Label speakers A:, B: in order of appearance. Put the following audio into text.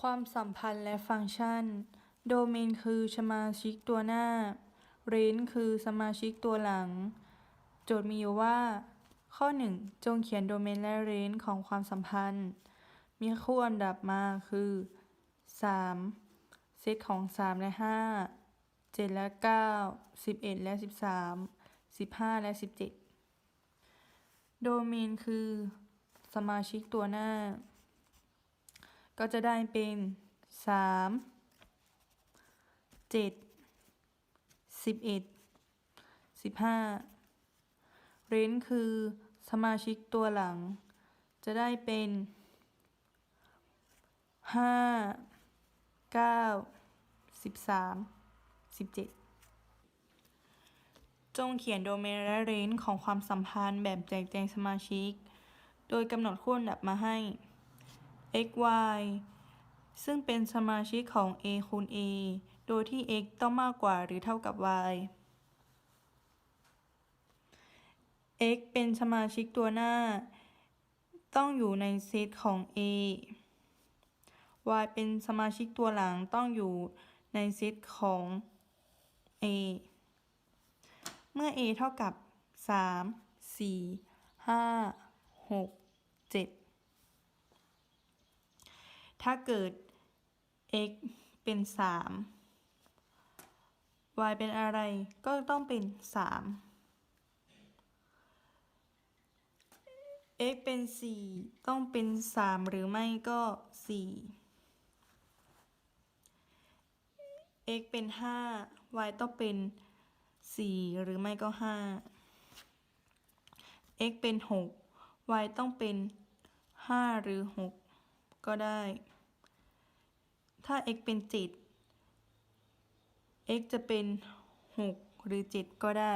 A: ความสัมพันธ์และฟังก์ชัน โดเมนคือสมาชิกตัวหน้า เรนคือสมาชิกตัวหลัง โจทย์มีอยู่ว่า ข้อ 1 จงเขียนโดเมนและเรนของความสัมพันธ์ มีคู่อันดับมาคือ 3 เซตของ 3 และ 5 7 และ 9 11 และ 13 15 และ 17 โดเมนคือ สมาชิกตัวหน้า ก็จะได้เป็นสามเจ็ดสิบเอ็ดสิบห้าเรนคือสมาชิกตัวหลัง จะได้เป็นห้าเก้าสิบสามสิบเจ็ดจงเขียนโดเมนและเรนของความสัมพันธ์แบบแจกแจงสมาชิก โดยกำหนดคู่อันดับมาให้ x y ซึ่งเป็นสมาชิกของ a คูณ a โดยที่ x ต้องมากกว่าหรือเท่ากับ y x เป็นสมาชิกตัวหน้า ต้องอยู่ในเซตของ a y เป็นสมาชิกตัวหลังต้องอยู่ในเซตของ a เมื่อ a เท่ากับ 3 4 5 6 7 ถ้าเกิด x เป็น 3 y เป็นอะไรก็ต้องเป็น 3 x เป็น 4 ต้องเป็น 3 หรือไม่ก็ 4 x เป็น 5 y ต้องเป็น 4 หรือไม่ก็ 5 x เป็น 6 y ต้องเป็น 5 หรือ 6 ก็ได้ ถ้า x เป็น7 x จะเป็น 6 หรือ 7 ก็ได้